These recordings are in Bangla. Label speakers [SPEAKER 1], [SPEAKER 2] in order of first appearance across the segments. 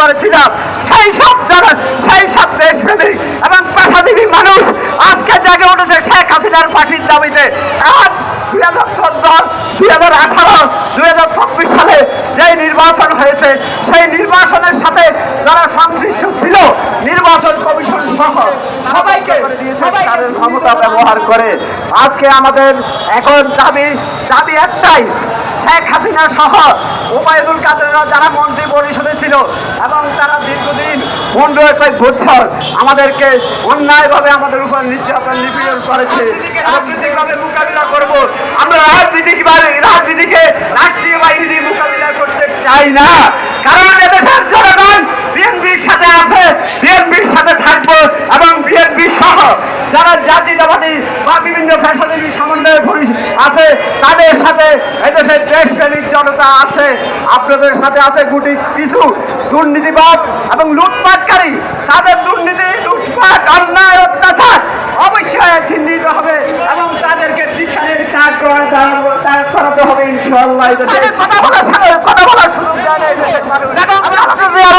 [SPEAKER 1] করেছিলাম। সেই সব জন- সেই সব দেশপ্রেমিক এবং পেশাজীবী মানুষ আজকে জেগে উঠেছে শেখ হাসিনার ফাঁসির দাবিতে। আজ দুই হাজার চোদ্দ, দুই হাজার আঠারো, দুই হাজার চব্বিশ সালে যেই নির্বাচন হয়েছে, সেই নির্বাচনের সাথে যারা সংশ্লিষ্ট ছিল, নির্বাচন কমিশন সহ সবাইকে ক্ষমতা ব্যবহার করে আজকে আমাদের এখন দাবি দাবি একটাই শেখ হাসিনা সহ ওবায়দুল কাদেররা যারা মন্ত্রী পরিষদে ছিল এবং তারা দীর্ঘদিন পনেরো কয়েক বছর আমাদেরকে অন্যায়ভাবে আমাদের উপর নির্যাতন নিপীড়ন করেছে এবং কীভাবে মোকাবিলা করব, আমরা রাজনীতি রাজনীতিকে রাষ্ট্রীয় বাহিনী মোকাবিলা করতে চাই না। কারণ এদেশের জনগণ বিএনপির সাথে আছে বিএনপির সাথে থাকব এবং বিএনপি সহ যারা জাতীয়তাবাদী বা বিভিন্ন ফ্যাশনারি সমন্বয়ে আছে তাদের সাথে এদেশের দেশপ্রেমিক জনতা আছে। আপনাদের সাথে আছে গুটি কিছু দুর্নীতিবাদ এবং লুটপাটকারী। তাদের দুর্নীতি লুটপাট অন্যায় অত্যাচার অবশ্যই চিহ্নিত হবে এবং তাদেরকে বিচারের কাজ করা করাতে হবে ইনশাল্লাহ কথা বলার কথা বলার সুযোগ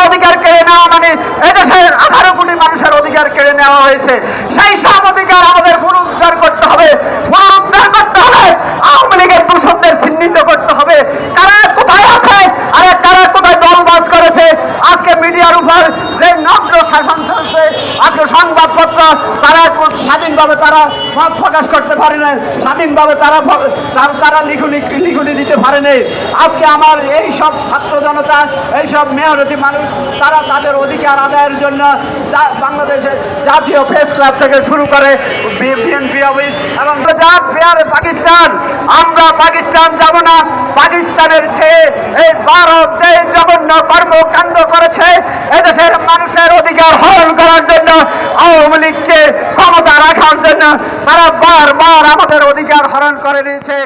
[SPEAKER 1] অধিকার কেড়ে নেওয়া মানে এদেশের আঠারো কোটি মানুষের অধিকার কেড়ে নেওয়া হয়েছে। সেই সব অধিকার আমাদের পুনরুদ্ধার করতে হবে পুনরুদ্ধার করতে হলে আওয়ামী লীগের দূষণদের চিহ্নিত করতে হবে কারা কোথায় আছে আরে কারা কোথায় দলবাজ করেছে উপর যে নগ্ন শাসন চলছে। আজকে সংবাদপত্র তারা স্বাধীনভাবে তারা মত প্রকাশ করতে পারে না স্বাধীনভাবে তারা তারা- লিখুনি লিখুনি দিতে পারে নাই। আজকে আমার এই সব ছাত্র জনতা, এই সব মেয়রতি মানুষ, তারা তাদের অধিকার আদায়ের জন্য বাংলাদেশের জাতীয় প্রেস ক্লাব থেকে শুরু করে বিএনপি অফিস এবং যা পেয়ারে পাকিস্তান। আমরা পাকিস্তান যাব না। পাকিস্তানের চেয়ে এই ভারত যে জঘন্য কর্মকাণ্ড করেছে, এদেশের মানুষের অধিকার হরণ করার জন্য, আওয়ামী লীগকে ক্ষমতা রাখার জন্য তারা বারবার আমাদের অধিকার হরণ করে নিয়েছে